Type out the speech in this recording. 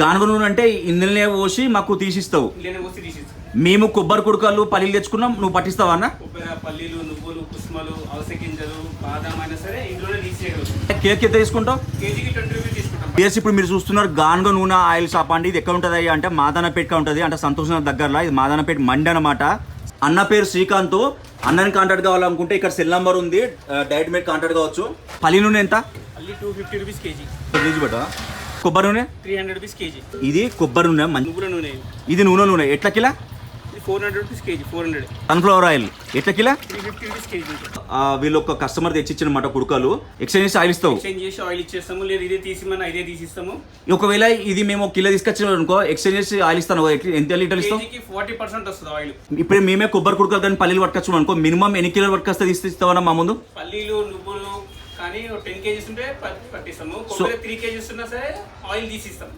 గానుగ నూనె అంటే ఇందులోనే పోసి మాకు తీసిస్తావు. మేము కొబ్బరి కుడకలు పల్లీలు తెచ్చుకున్నాం నువ్వు పట్టిస్తావా అన్న? పల్లీలు నువ్వులు కుసుమలు అవస గింజలు బాదం అయినా సరే తీసేయగలుగుతాం కేక్ ఎంత తీసుకుంటావు? కేజీకి ట్వంటీ రూపీస్ తీసుకుంటాం. ప్లేస్ ఇప్పుడు మీరు చూస్తున్నారు గానుగ నూనె ఆయిల్ షాప్ అండి ఇది ఎక్కడ ఉంటుంది అంటే మాదానపేటగా ఉంటుంది అంటే సంతోష్ దగ్గరలో ఇది మాదానపేట మండి అనమాట అన్న పేరు శ్రీకాంత్ అన్నని కాంటాక్ట్ కావాలనుకుంటే ఇక్కడ సెల్ నంబర్ ఉంది డైరెక్ట్ మీద కాంటాక్ట్ కావచ్చు. పల్లి నూనె ఎంత? Two fifty rupees KG. KG బట్ట కొబ్బరి నూనె? Three hundred rupees KG. ఇది కొబ్బరి నూనె మంచి నువ్వుల నూనె. ఇది నూనె నూనె. ఎట్ల కిలా? Four hundred rupees KG four hundred. Sunflower oil. ఎట్ల కిలా? త్రీ ఫిఫ్టీ రూపీస్ కేజీ ఆ, వీళ్ళు ఒక కస్టమర్ తెచ్చిచ్చిన కుడుకలు. ఎక్స్చేంజ్ ఆయిల్ ఇస్తావు. ఎక్స్చేంజ్ చేసి ఆయిల్ ఇచ్చేస్తాము లేదు ఇదే తీసిమని ఇదే తీసిస్తాము. ఒకవేళ ఇది మేము కిలో తీసుకొచ్చిన అనుకో ఎక్స్చేంజ్ చేసి ఆయిల్ ఇస్తాను. ఎంత లీటర్ కేజీకి ఫార్టీ పర్సెంట్ వస్తుంది ఆయిల్. ఇప్పుడు మేమే కొబ్బరి కుడుకలు కానీ పల్లీలు పట్టుకొచ్చు అనుకో మినిమం ఎన్ని కిలోలు పట్టుకొస్తే తీస్తావన్నా మా ముందు? పల్లీలు నువ్వులు కానీ టెన్ కేజీస్ ఉంటే పట్టిస్తాము. త్రీ కేజీస్ ఉన్నా సరే ఆయిల్ తీసిస్తాం